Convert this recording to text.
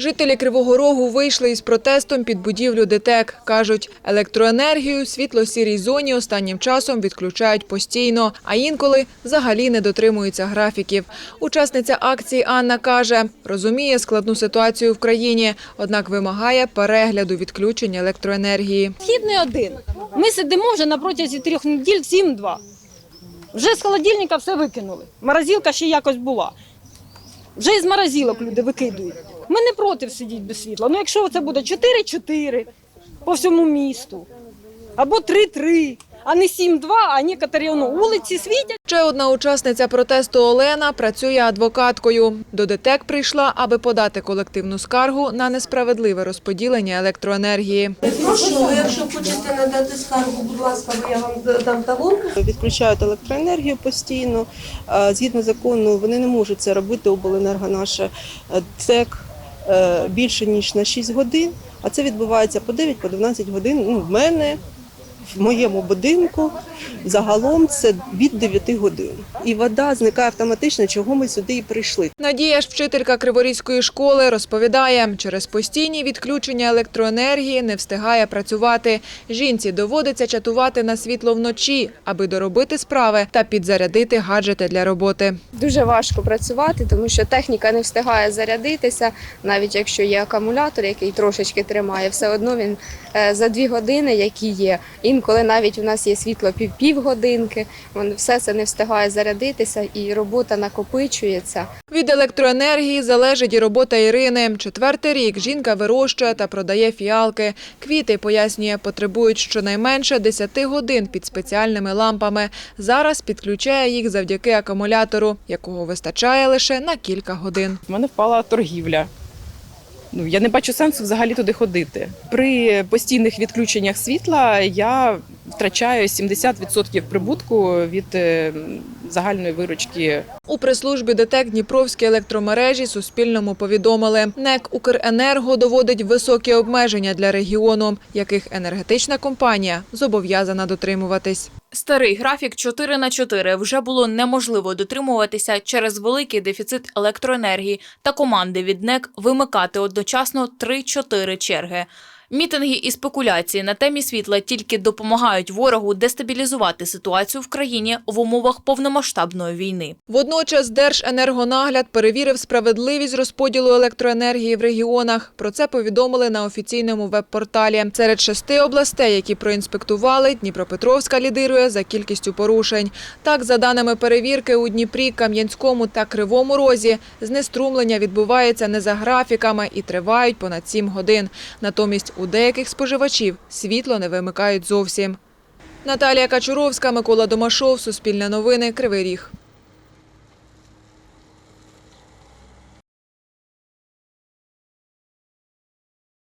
Жителі Кривого Рогу вийшли із протестом під будівлю ДТЕК. Кажуть, електроенергію світло-сірій зоні останнім часом відключають постійно, а інколи взагалі не дотримуються графіків. Учасниця акції Анна каже, розуміє складну ситуацію в країні, однак вимагає перегляду відключення електроенергії. Східний один. Ми сидимо вже на протязі трьох неділь 7-2. Вже з холодильника все викинули. Морозилка ще якось була. Вже із морозилок люди викидують. Ми не проти сидіти без світла. Ну якщо це буде 4-4 по всьому місту, або 3-3, а не 7-2, а некоторі ну, вулиці світять. Ще одна учасниця протесту Олена працює адвокаткою. До ДТЕК прийшла, аби подати колективну скаргу на несправедливе розподілення електроенергії. Прошу, якщо хочете надати скаргу, будь ласка, бо я вам дам талон. відключають електроенергію постійно. Згідно закону, вони не можуть це робити обленерго наше е, ЦЕК е, більше ніж на 6 годин. А це відбувається по 9 по 12 годин. Ну, в мене в моєму будинку загалом це від 9 годин. І вода зникає автоматично, чого ми сюди і прийшли. Надія ж, вчителька Криворізької школи, розповідає, через постійні відключення електроенергії не встигає працювати. Жінці доводиться чатувати на світло вночі, аби доробити справи та підзарядити гаджети для роботи. Дуже важко працювати, тому що техніка не встигає зарядитися, навіть якщо є акумулятор, який трошечки тримає, все одно він е, за дві години, які є. Інколи навіть у нас є світло пів півгодинки, вон- все це не встигає зарядитися і робота накопичується. Від електроенергії залежить і робота Ірини. Четвертий рік жінка вирощує та продає фіалки. Квіти, пояснює, потребують щонайменше 10 годин під спеціальними лампами. Зараз підключає їх завдяки акумулятору, якого вистачає лише на кілька годин. У мене впала торгівля. Ну, я не бачу сенсу взагалі туди ходити. При постійних відключеннях світла я втрачаю 70% прибутку від е, загальної виручки У прес-службі ДТЕК Дніпровські електромережі Суспільному повідомили, НЕК «Укренерго» доводить високі обмеження для регіону, яких енергетична компанія зобов'язана дотримуватись. Старий графік 4 на 4 вже було неможливо дотримуватися через великий дефіцит електроенергії та команди від НЕК вимикати одночасно 3-4 черги. Мітинги і спекуляції на темі світла тільки допомагають ворогу дестабілізувати ситуацію в країні в умовах повномасштабної війни. Водночас Держенергонагляд перевірив справедливість розподілу електроенергії в регіонах. Про це повідомили на офіційному веб-порталі. Серед шести областей, які проінспектували, Дніпропетровська лідирує за кількістю порушень. Так, за даними перевірки, у Дніпрі, Кам'янському та Кривому Розі знеструмлення відбувається не за графіками і тривають понад сім годин. Натомість у деяких споживачів світло не вимикають зовсім. Наталія Качуровська, Микола Домашов, Суспільне новини, Кривий Ріг.